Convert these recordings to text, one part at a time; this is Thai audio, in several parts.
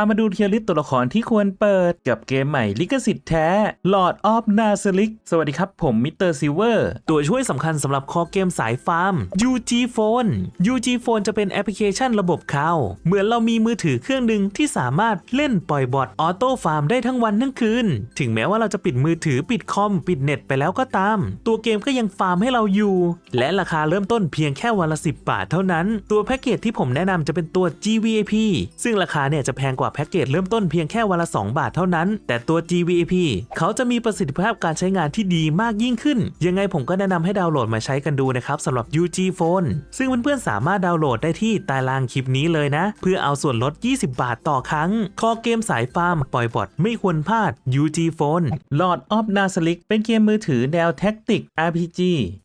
พามาดูเทียร์ลิสต์ตัวละครที่ควรเปิดกับเกมใหม่ลิขสิทธิ์แท้ Lord of n a z a r i k สวัสดีครับผมมิสเตอร์ซิเวอร์ตัวช่วยสำคัญสำหรับคอเกมสายฟาร์ม UG Phone UG Phone จะเป็นแอปพลิเคชันระบบข่าวเหมือนเรามีมือถือเครื่องหนึ่งที่สามารถเล่นปล่อยบอทออโต้ฟาร์มได้ทั้งวันทั้งคืน ถึงแม้ว่าเราจะปิดมือถือปิดคอมปิดเน็ตไปแล้วก็ตาม ตัวเกมก็ยังฟาร์มให้เราอยู่ และราคาเริ่มต้นเพียงแค่วันละ 10 บาทเท่านั้น ตัวแพ็กเกจที่ผมแนะนำจะเป็นตัว GVAP ซึ่งราคาเนี่ยจะแพงกว่าแพ็กเกจเริ่มต้นเพียงแค่วันละ 2 บาทเท่านั้น แต่ตัว GVAP เขาจะมีประสิทธิภาพการใช้งานที่ดีมากยิ่งขึ้น ยังไงผมก็แนะนำให้ดาวน์โหลดมาใช้กันดูนะครับสำหรับ UG Phone ซึ่งเพื่อนๆสามารถดาวน์โหลดได้ที่ใตารางคลิปนี้เลยนะ เพื่อเอาส่วนลด 20 บาทต่อครั้ง คอเกมสายฟาร์มปล่อยบอทไม่ควรพลาด UG Phone Lord of n a z a r i k เป็นเกมมือถือแนวแท็กติก RPG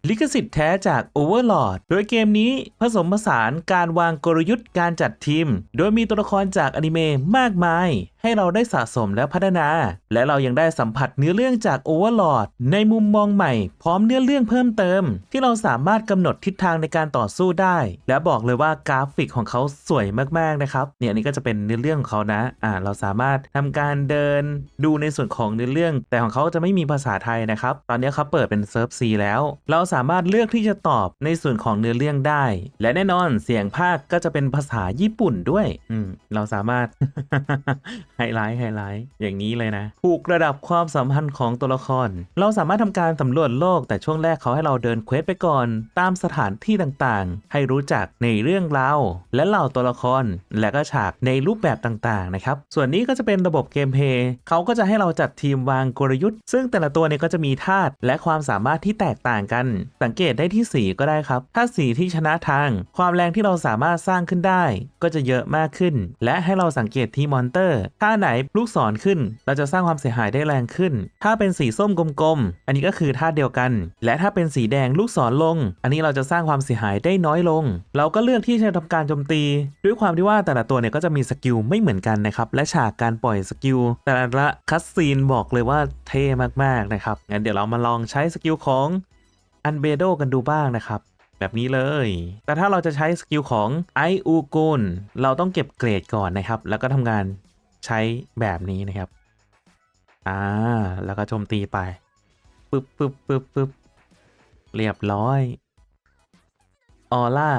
ลิขสิทธิ์แท้จาก Overlord โดยเกมนี้ผสมผสานการวางกลยุทธ์การจัดทีม โดยมีตัวละครจากอนิเมะมากมาย ให้เราได้สะสมและพัฒนา และเรายังได้สัมผัสเนื้อเรื่องจาก Overlord ในมุมมองใหม่ พร้อมเนื้อเรื่องเพิ่มเติม ที่เราสามารถกำหนดทิศทางในการต่อสู้ได้ และบอกเลยว่ากราฟิกของเขาสวยมากๆนะครับเนี่ยนี่ก็จะเป็นเนื้อเรื่องของเขานะอ่าเราสามารถทำการเดินดูในส่วนของเนื้อเรื่อง แต่ของเขาจะไม่มีภาษาไทยนะครับ ตอนนี้เขาเปิดเป็นเซิร์ฟซีแล้ว เราสามารถเลือกที่จะตอบในส่วนของเนื้อเรื่องได้ และแน่นอนเสียงภาคก็จะเป็นภาษาญี่ปุ่นด้วยอืมเราสามารถ ไฮไลท์ไฮไลท์อย่างนี้เลยนะผูกระดับความสัมพันธ์ของตัวละคร เราสามารถทำการสำรวจโลก แต่ช่วงแรกเขาให้เราเดินเควสไปก่อน ตามสถานที่ต่างๆ ให้รู้จักในเรื่องราวและเหล่าตัวละคร และก็ฉากในรูปแบบต่างๆนะครับส่วนนี้ก็จะเป็นระบบเกมเพลย์เขาก็จะให้เราจัดทีมวางกลยุทธ์ ซึ่งแต่ละตัวเนี่ยก็จะมีธาตุและความสามารถที่แตกต่างกัน สังเกตได้ที่สีก็ได้ครับ ถ้าสีที่ชนะทาง ความแรงที่เราสามารถสร้างขึ้นได้ ก็จะเยอะมากขึ้น และให้เราสังเกตที่มอนเตอร์ ถ้าาไหนลูกศรขึ้น เราจะสร้างความเสียหายได้แรงขึ้น ถ้าเป็นสีส้มกลมๆ อันนี้ก็คือธาตุเดียวกัน และถ้าเป็นสีแดงลูกศรลง อันนี้เราจะสร้างความเสียหายได้น้อยลง เราก็เลือกที่จะทำการโจมตี ด้วยความที่ว่าแต่ละตัวเนี่ยก็จะมีสกิลไม่เหมือนกันนะครับ และฉากการปล่อยสกิลแต่ละคัสซีนบอกเลยว่าเท่มากๆนะครับ งั้นเดี๋ยวเรามาลองใช้สกิลของอันเบโดกันดูบ้างนะครับแบบนี้เลย แต่ถ้าเราจะใช้สกิลของไออูกุนเราต้องเก็บเกรดก่อนนะครับ แล้วก็ทำงาน ใช้แบบนี้นะครับ อ่า แล้วก็โจมตีไปปึ๊บปึ๊บปึ๊บปึ๊บเรียบร้อย ออร่า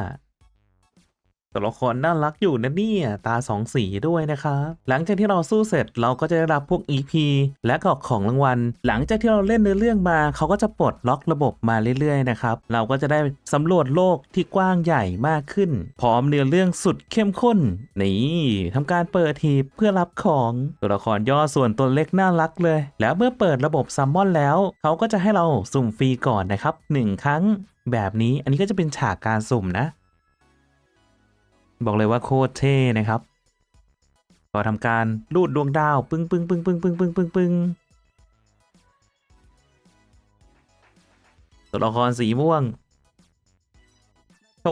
ตัวละครน่ารักอยู่นะเนี่ยตาสองสีด้วยนะครับหลังจากที่เราสู้เสร็จเราก็จะได้รับพวก EP และก็ของรางวัล หลังจากที่เราเล่นเนื้อเรื่องมาเขาก็จะปลดล็อกระบบมาเรื่อยๆนะครับเราก็จะได้สำรวจโลกที่กว้างใหญ่มากขึ้น พร้อมเนื้อเรื่องสุดเข้มข้นนี่ทำการเปิดทีเพื่อรับของตัวละครย่อส่วนตัวเล็กน่ารักเลย แล้วเมื่อเปิดระบบซัมมอนแล้วเขาก็จะให้เราสุ่มฟรีก่อนนะครับหนึ่งครั้งแบบนี้อันนี้ก็จะเป็นฉากการสุ่มนะ บอกเลยว่าโคตรเท่นะครับ ก็ทำการลูดดวงดาว ปึ้งปึ้งปึ้งปึ้งปึ้งปึ้งปึ้งปึ้งตัวละครสีม่วงโช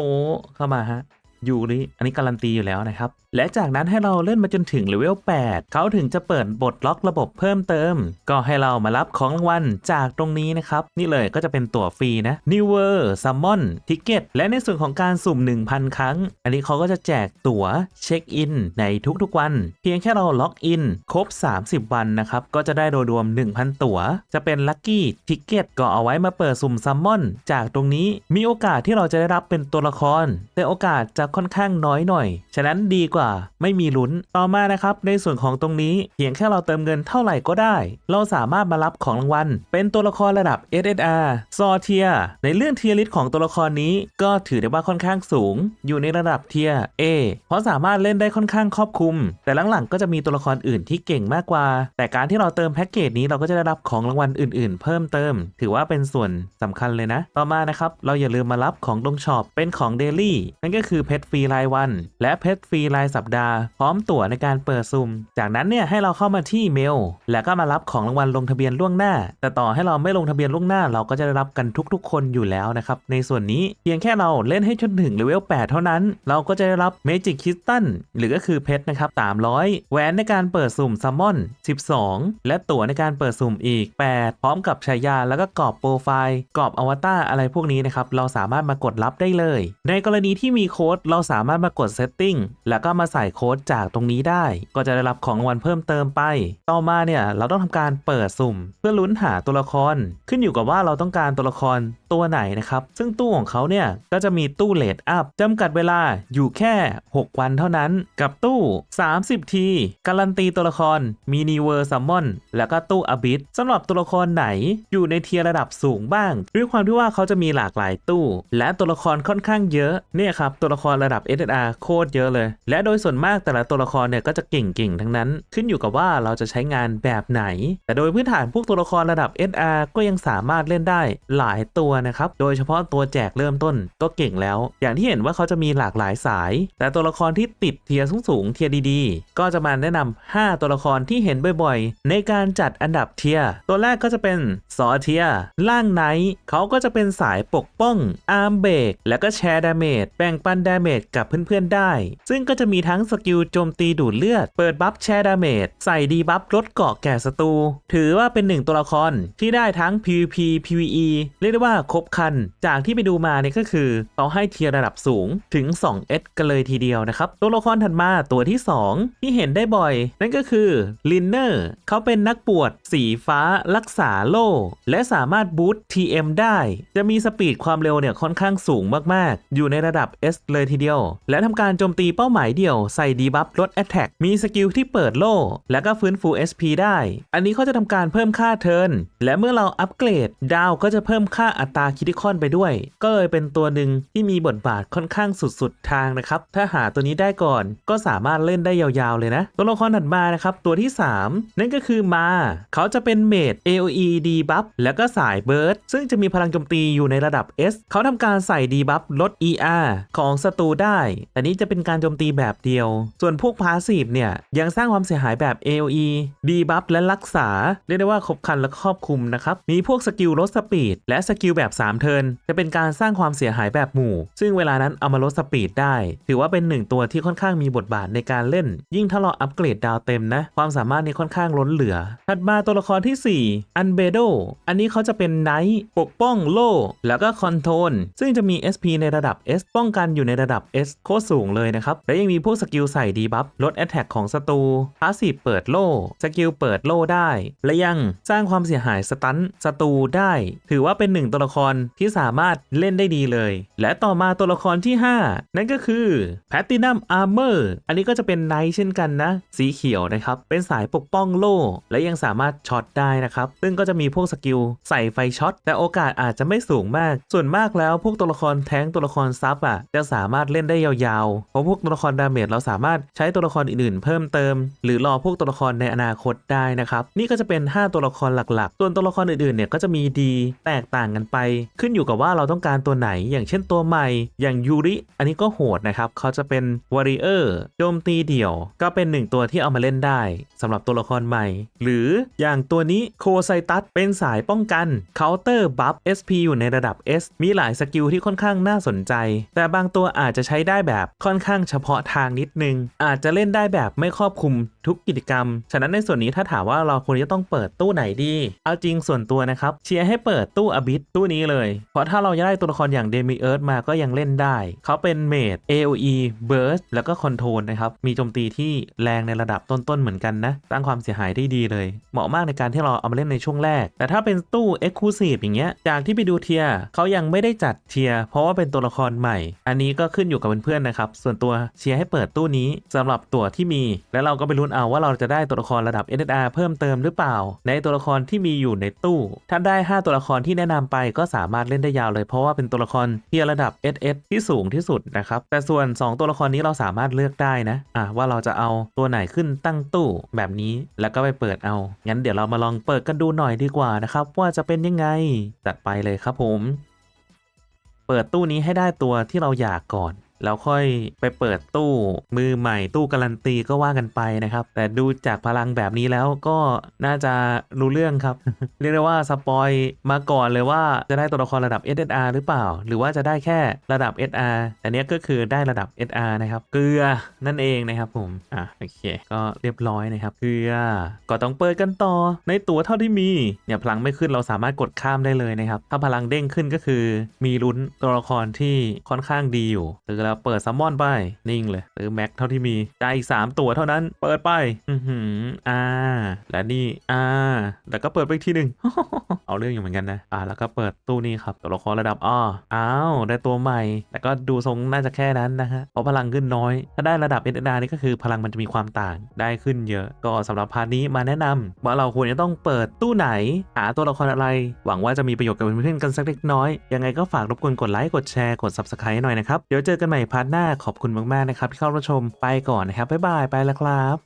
เข้ามาฮะ ยูริอันนี้การันตีอยู่แล้วนะครับ และจากนั้นให้เราเล่นมาจนถึงเลเวล 8 เขาถึงจะเปิดบทล็อกระบบเพิ่มเติม ก็ให้เรามารับของรางวัลจากตรงนี้นะครับ นี่เลยก็จะเป็นตั๋วฟรีนะ New World Summon Ticket และในส่วนของการสุ่ม 1,000 ครั้ง อันนี้เขาก็จะแจกตั๋วเช็คอินในทุกๆวัน เพียงแค่เราล็อกอินครบ 30 วันนะครับก็จะได้โดยรวม 1,000 ตั๋ว จะเป็น Lucky Ticket ก็เอาไว้มาเปิดสุ่มซัมมอนจากตรงนี้มีโอกาสที่เราจะได้รับเป็นตัวละคร แต่โอกาสจะค่อนข้างน้อยหน่อย ฉะนั้นดีกว่าไม่มีลุ้น ต่อมานะครับในส่วนของตรงนี้เพียงแค่เราเติมเงินเท่าไหร่ก็ได้ เราสามารถมารับของรางวัล เป็นตัวละครระดับ SSR ซอเทียในเรื่องเทียริสของตัวละครนี้ก็ถือได้ว่าค่อนข้างสูง อยู่ในระดับเทีย A เพราะสามารถเล่นได้ค่อนข้างครอบคลุม แต่หลังๆก็จะมีตัวละครอื่นที่เก่งมากกว่า แต่การที่เราเติมแพ็กเกจนี้เราก็จะได้รับของรางวัลอื่นๆ เพิ่มเติม ถือว่าเป็นส่วนสำคัญเลยนะ ต่อมานะครับเราอย่าลืมมารับของลงช็อปเป็นของเดลี่นั่นก็คือเพชรฟรีรายวัน และเพชรฟรีรายสัปดาห์ พร้อมตั๋วในการเปิดซุ่ม จากนั้นเนี่ยให้เราเข้ามาที่เมล แล้วก็มารับของรางวัลลงทะเบียนล่วงหน้า แต่ต่อให้เราไม่ลงทะเบียนล่วงหน้า เราก็จะได้รับกันทุกๆ คนอยู่แล้วนะครับ ในส่วนนี้เพียงแค่เราเล่นให้จนถึงเลเวล 8 เท่านั้น เราก็จะได้รับเมจิกคิสตันหรือก็คือเพชรนะครับ 300 แหวนในการเปิดสุ่มซัมมอน 12 และตั๋วในการเปิดสุ่มอีก 8 พร้อมกับฉายาแล้วก็กรอบโปรไฟล์ กรอบอวตารอะไรพวกนี้นะครับ เราสามารถมากดรับได้เลย ในกรณีที่มีโค้ดลเราสามารถมากด Setting แล้วก็มาใส่โค้ดจากตรงนี้ได้ ก็จะได้รับของรางวัลเพิ่มเติมไป ต่อมาเนี่ยเราต้องทำการเปิดสุ่ม เพื่อลุ้นหาตัวละคร ขึ้นอยู่กับว่าเราต้องการตัวละคร ตัวไหนนะครับ ซึ่งตู้ของเขาเนี่ยก็จะมีตู้เลดอัพจำกัดเวลาอยู่แค่ 6 วันเท่านั้น กับตู้ 30 ที การันตีตัวละครมีนีเวอร์ซัมมอนแล้วก็ตู้อบิสสำหรับตัวละครไหนอยู่ในเทียร์ระดับสูงบ้าง ด้วยความที่ว่าเขาจะมีหลากหลายตู้ และตัวละครค่อนข้างเยอะเนี่ยครับตัวละครระดับ SSR โคตรเยอะเลย และโดยส่วนมากแต่ละตัวละครเนี่ยก็จะเก่งๆทั้งนั้น ขึ้นอยู่กับว่าเราจะใช้งานแบบไหน แต่โดยพื้นฐานพวกตัวละครระดับ SR ก็ยังสามารถเล่นได้หลายตัวนะครับ โดยเฉพาะตัวแจกเริ่มต้นก็เก่งแล้ว อย่างที่เห็นว่าเขาจะมีหลากหลายสาย แต่ตัวละครที่ติดเทียร์สูงๆเทียร์ดีๆ ก็จะมาแนะนำ5ตัวละครที่เห็นบ่อยๆ ในการจัดอันดับเทียร์ตัวแรกก็จะเป็นซอเทียล่างไนท์เขาก็จะเป็นสายปกป้องอาร์มเบรกแล้วก็แชร์ดาเมจแบ่งปันดาเมจกับเพื่อนๆได้ ซึ่งก็จะมีทั้งสกิลโจมตีดูดเลือด เปิดบัฟแชร์ดาเมจใส่ดีบัฟลดเกาะแก่ศัตรูถือว่าเป็นหนึ่งตัวละครที่ได้ทั้ง PVP PVE เรียกได้ว่าครบคัน จากที่ไปดูมาเนี่ยก็คือเขาให้เทียร์ระดับสูงถึง 2S กันเลยทีเดียวนะครับ ตัวละครถัดมาตัวที่ 2 ที่เห็นได้บ่อย นั่นก็คือลินเนอร์เขาเป็นนักปวด สีฟ้ารักษาโล่และสามารถบูต TM ได้ จะมีสปีดความเร็วเนี่ยค่อนข้างสูงมากๆ อยู่ในระดับ S เลยทีเดียว และทำการโจมตีเป้าหมายเดี่ยวใส่ดีบัฟลด Attack มีสกิลที่เปิดโล่แล้วก็ฟื้นฟู SP ได้ อันนี้เขาจะทำการเพิ่มค่าเทิร์นและเมื่อเราอัปเกรดดาวก็จะเพิ่มค่าอัตราคิดิคอนไปด้วย ก็เลยเป็นตัวหนึ่งที่มีบทบาทค่อนข้างสุดๆทางนะครับ ถ้าหาตัวนี้ได้ก่อนก็สามารถเล่นได้ยาวๆเลยนะ ตัวละครถัดมานะครับ ตัวที่ 3 นั่นก็คือมา เขาจะเป็นเมด AOE ดีบัฟแล้วก็สายเบิร์ดซึ่งจะมีพลังโจมตีอยู่ในระดับ S เขาทำการใส่ดีบัฟลด ER ของศัตรูได้ แต่นี้จะเป็นการโจมตีแบบเดียว ส่วนพวกพาสีฟเนี่ยยังสร้างความเสียหายแบบ AOE ดีบัฟและรักษา เรียกได้ว่าครบคันและครอบคลุมนะครับ มีพวกสกิลลดสปีดและสกิลแบบแบบ 3 เทิร์นจะเป็นการสร้างความเสียหายแบบหมู่ ซึ่งเวลานั้นเอามาลดสปีดได้ ถือว่าเป็นหนึ่งตัวที่ค่อนข้างมีบทบาทในการเล่น ยิ่งถ้าเราอัปเกรดดาวเต็มนะ ความสามารถนี้ค่อนข้างล้นเหลือ ถัดมาตัวละครที่ 4 อันเบโด อันนี้เขาจะเป็นไนท์ปกป้องโล่แล้วก็คอนโทรลซึ่งจะมี SP ในระดับ S ป้องกันอยู่ในระดับ S โคตรสูงเลยนะครับ และยังมีพวกสกิลใส่ดีบัฟลด Attack ของศัตรูพาสซีฟเปิดโล่สกิลเปิดโล่ได้ และยังสร้างความเสียหายสตันศัตรูได้ ถือว่าเป็นหนึ่งตัวละครที่สามารถเล่นได้ดีเลย และต่อมาตัวละครที่ 5 นั่นก็คือแพ t ตินัมอาร์เมอร์อันนี้ก็จะเป็นไนท์เช่นกันนะ สีเขียวนะครับ เป็นสายปกป้องโล่ และยังสามารถช็อตได้นะครับ ซึ่งก็จะมีพวกสกิลใส่ไฟช็อต แต่โอกาสอาจจะไม่สูงมาก ส่วนมากแล้วพวกตัวละครแท้งตัวละครซับอะจะสามารถเล่นได้ยาวๆ เพราะพวกตัวละครดาเมจเราสามารถใช้ตัวละครอื่นๆ เพิ่มเติม หรือรอพวกตัวละครในอนาคตได้นะครับ นี่ก็จะเป็น 5 ตัวละครหลักๆ ส่วนตัวละครอื่นๆเนี่ยก็จะมีดีแตกต่างกันไปขึ้นอยู่กับว่าเราต้องการตัวไหน อย่างเช่นตัวใหม่ อย่างยูริ อันนี้ก็โหดนะครับ เขาจะเป็นวอริเออร์โจมตีเดี่ยว ก็เป็นหนึ่งตัวที่เอามาเล่นได้สำหรับตัวละครใหม่ หรืออย่างตัวนี้โคไซตัสเป็นสายป้องกันเคาน์เตอร์บัฟ SP อยู่ในระดับ S มีหลายสกิลที่ค่อนข้างน่าสนใจ แต่บางตัวอาจจะใช้ได้แบบค่อนข้างเฉพาะทางนิดนึง อาจจะเล่นได้แบบไม่ครอบคลุมทุกกิจกรรม ฉะนั้นในส่วนนี้ถ้าถามว่าเราควรจะต้องเปิดตู้ไหนดี เอาจริงส่วนตัวนะครับ เชียร์ให้เปิดตู้อบิสตู้นี้เลย เพราะถ้าเราจะได้ตัวละครอย่างเดมิเอิร์ธมาก็ยังเล่นได้ เขาเป็นเมด AOE Burst แล้วก็คอนโทรลนะครับ มีโจมตีที่แรงในระดับต้น ๆ เหมือนกันนะ สร้างความเสียหายได้ดีเลย เหมาะมากในการที่เราเอามาเล่นในช่วงแรก แต่ถ้าเป็นตู้ Exclusive อย่างเงี้ย จากที่ไปดูเทียเขายังไม่ได้จัดเทียเพราะว่าเป็นตัวละครใหม่ อันนี้ก็ขึ้นอยู่กับเพื่อนๆนะครับ ส่วนตัวเชียร์ให้เปิดตู้นี้สำหรับตัวที่มี แล้วเราก็ไปลุ้นเอาว่าเราจะได้ตัวละครระดับ SSR เพิ่มเติมหรือเปล่า ในตัวละครที่มีอยู่ในตู้ ถ้าได้ 5 ตัวละครที่แนะนำไปก็็สามารถเล่นได้ยาวเลยเพราะว่าเป็นตัวละครเทียร์ระดับ SS ที่สูงที่สุดนะครับ แต่ส่วน 2 ตัวละครนี้เราสามารถเลือกได้นะอะว่าเราจะเอาตัวไหนขึ้นตั้งตู้แบบนี้แล้วก็ไปเปิดเอา งั้นเดี๋ยวเรามาลองเปิดกันดูหน่อยดีกว่านะครับ ว่าจะเป็นยังไงจัดไปเลยครับผม เปิดตู้นี้ให้ได้ตัวที่เราอยากก่อน แล้วค่อยไปเปิดตู้มือใหม่ตู้การันตีก็ว่ากันไปนะครับ แต่ดูจากพลังแบบนี้แล้วก็น่าจะรู้เรื่องครับ เรียกได้ว่าสปอยมาก่อนเลยว่าจะได้ตัวละครระดับ SSR หรือเปล่า หรือว่าจะได้แค่ระดับ SR แต่เนี้ยก็คือได้ระดับ SR นะครับ เกลือนั่นเองนะครับผม อะโอเค ก็เรียบร้อยนะครับ เกลือ ก็ต้องเปิดกันต่อ ในตัวเท่าที่มี เนี่ยพลังไม่ขึ้นเราสามารถกดข้ามได้เลยนะครับ ถ้าพลังเด้งขึ้นก็คือ มีลุ้นตัวละครที่ค่อนข้างดีอยู่หรือเราเปิดซัมมอนไป นิ่งเลยซื้อแม็กเท่าที่มีได้อีก3ตัวเท่านั้น เปิดไป อือหืออ่า และนี่ อ่า แล้วก็เปิดไปอีกทีหนึ่งเอาเรื่องอยู่เหมือนกันนะ อ่า แล้วก็เปิดตู้นี้ครับ ตัวละครระดับอ้ออ้าว ได้ตัวใหม่ แต่ก็ดูทรงน่าจะแค่นั้นนะฮะ เพราะพลังขึ้นน้อย ถ้าได้ระดับเอ็นดานี่ก็คือพลังมันจะมีความต่าง ได้ขึ้นเยอะ ก็สำหรับพาร์ทนี้มาแนะนำว่าเราควรจะต้องเปิดตู้ไหน หาตัวละครอะไร หวังว่าจะมีประโยชน์กับเพื่อนๆกันสักเล็กน้อย ยังไงก็ฝากรบกวนกดไลค์ กดแชร์ กด subscribe หน่อยนะครับ เดี๋ยวเจอกันใหม่พาร์ทหน้าขอบคุณมากๆนะครับที่เข้ารับชมไปก่อนนะครับบ๊ายบายไปแล้วครับ